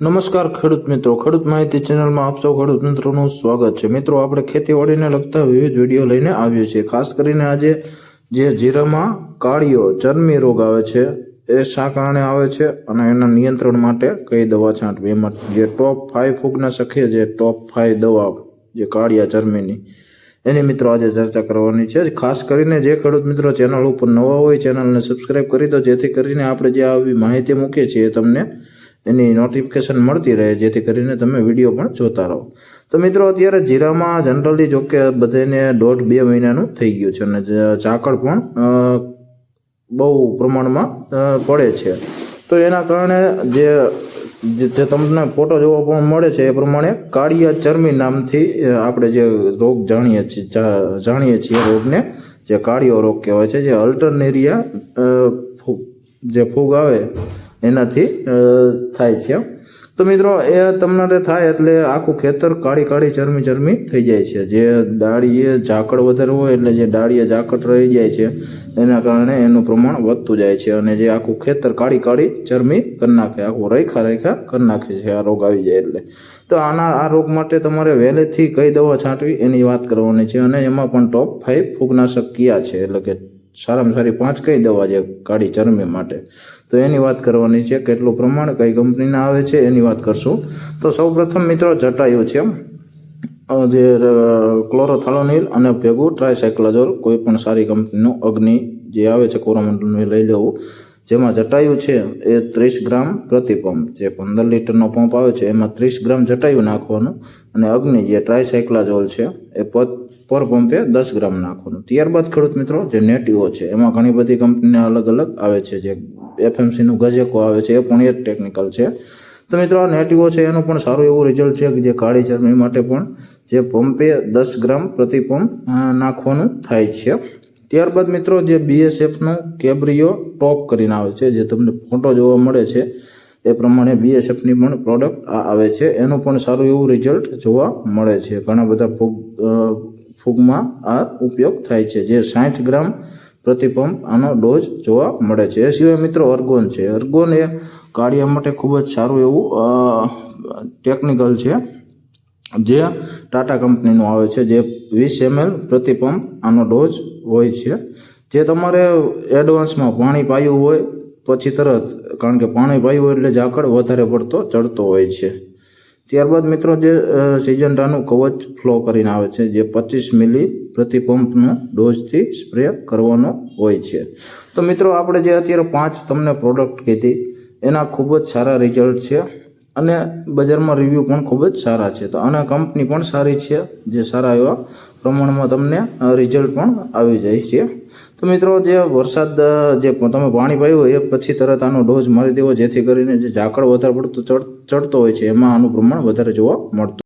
નમસ્કાર ખેડૂત મિત્રો. ખેડૂત માહિતી ચેનલમાં આપ સૌ ખેડૂત મિત્રોનું સ્વાગત છે. મિત્રો, આપણે ખેતીવાડીને લગતા વિવિધ વીડિયો લઈને આવ્યો છે ખાસ કરીને આજે જે જીરામાં કાળીઓ ચરમી રોગ આવે છે, એ શા કારણે આવે છે અને એના નિયંત્રણ માટે કઈ દવા છાંટવી એમાં જે ટોપ ફાઈવ ફૂગના છે જે ટોપ ફાઈવ દવા, જે કાળિયા, ચરમીની એની મિત્રો આજે ચર્ચા કરવાની છે. ખાસ કરીને જે ખેડૂત મિત્રો ચેનલ ઉપર નવા હોય ચેનલને સબસ્ક્રાઇબ કરી દો. જેથી કરીને આપણે જે આવી માહિતી મૂકીએ છીએ તમને એની નોટિફિકેશન મળતી રહે. જેથી કરીને તમે વીડિયો પણ જોતા રહો. તો મિત્રો, અત્યારે જીરામાં જનરલી જો કે બધાને દોઢ બે મહિનાનું થઈ ગયું છે અને ચાકળ પણ બહુ પ્રમાણમાં પડે છે. તો એના કારણે જે જે તમને ફોટો જોવા પણ મળે છે, એ પ્રમાણે કાળિયા ચરમી નામથી આપણે જે રોગ જાણીએ છીએ જાણીએ છીએ રોગને, જે કાળિયો રોગ કહેવાય છે, જે અલ્ટરનેરિયા જે ફૂગ આવે, એનાથી થાય છે. તો મિત્રો, એ તમને થાય એટલે આખું ખેતર કાળી કાળી ચરમી ચરમી થઈ જાય છે. જે ડાળીએ ઝાકળ વધારે હોય એટલે જે ડાળીએ ઝાકળ રહી જાય છે, એના કારણે એનું પ્રમાણ વધતું જાય છે અને જે આખું ખેતર કાળી કાળી ચરમી કરી નાખે, આખું રેખા રેખા કરી નાખે છે, આ રોગ આવી જાય એટલે. તો આના, આ રોગ માટે તમારે વહેલેથી કઈ દવા છાંટવી એની વાત કરવાની છે અને એમાં પણ ટોપ ફાઈવ ફૂગનાશક કયા છે? એટલે કે સારામાં સારી પાંચ કઈ દવા છે કાળી ચરમી માટે. તો એની વાત કરવાની છે કેટલું પ્રમાણ કઈ કંપનીના આવે છે એની વાત કરશું. તો સૌપ્રથમ મિત્રો જટાયુ છે જે ક્લોરોથાલોનિલ અને ભેગું ટ્રાયસાયક્લાઝોલ કોઈ પણ સારી કંપનીનું અગ્નિ જે આવે છે કોરોમંડલનું એ લઈ લેવું. જેમાં જટાયુ છે એ ત્રીસ ગ્રામ પ્રતિ પંપ જે પંદર લીટરનો પંપ આવે છે, એમાં ત્રીસ ગ્રામ જટાયું નાખવાનું અને અગ્નિ જે ટ્રાયસાયક્લાઝોલ છે, એ પર પર પંપે દસ ગ્રામ નાખવાનું. ત્યારબાદ ખેડૂત મિત્રો, જે નેટિવો છે, એમાં ઘણી બધી કંપનીના અલગ અલગ આવે છે. જે એફએમસીનું ગજેકો આવે છે, એ પણ એ જ ટેકનિકલ છે. તો મિત્રો, આ નેટિવો છે, એનું પણ સારું એવું રિઝલ્ટ છે કે જે કાળી ચરમી માટે પણ જે પંપે દસ ગ્રામ પ્રતિ પંપ નાખવાનું થાય છે. ત્યારબાદ મિત્રો જે બીએસએફનું કેબ્રિયો ટોપ કરીને આવે છે, જે તમને ફોટો જોવા મળે છે, એ પ્રમાણે બીએસએફની પણ પ્રોડક્ટ આ આવે છે. એનું પણ સારું એવું રિઝલ્ટ જોવા મળે છે. ઘણા બધા ફૂગ ફૂગમાં આ ઉપયોગ થાય છે. જે સાઠ ગ્રામ પ્રતિ પંપ આનો ડોઝ જોવા મળે છે. એ સિવાય મિત્રો અર્ગોન છે. અર્ગોન એ કાળિયા માટે ખૂબ જ સારું એવું ટેકનિકલ છે. જે ટાટા કંપનીનું આવે છે, જે વીસ એમએલ પ્રતિ પંપ આનો ડોઝ હોય છે. જે તમારે એડવાન્સમાં પાણી પાયું હોય, પછી તરત, કારણ કે પાણી પાયું એટલે ઝાકળ વધારે પડતો ચડતો હોય છે. ત્યારબાદ મિત્રો જે સિજન્ટાનું કવચ ફ્લો કરીને આવે છે, જે પચીસ મિલી પ્રતિ પંપનો ડોઝથી સ્પ્રે કરવાનો હોય છે. તો મિત્રો, આપણે જે અત્યારે પાંચ તમને પ્રોડક્ટ કીધી, એના ખૂબ જ સારા રિઝલ્ટ છે. અને બજારમાં રિવ્યૂ પણ ખૂબ જ સારા છે. તો આના કંપની પણ સારી છે, જે સારા એવા પ્રમાણમાં તમને રિઝલ્ટ પણ આવી જાય છે. તો મિત્રો, જે વરસાદ જે તમે પાણી પાયું હોય, એ પછી તરત આનો ડોઝ મારી દેવો, જેથી કરીને જે ઝાકળ વધારે પડતું ચડ, ચડતો હોય છે, એમાં આનું પ્રમાણ વધારે જોવા મળતું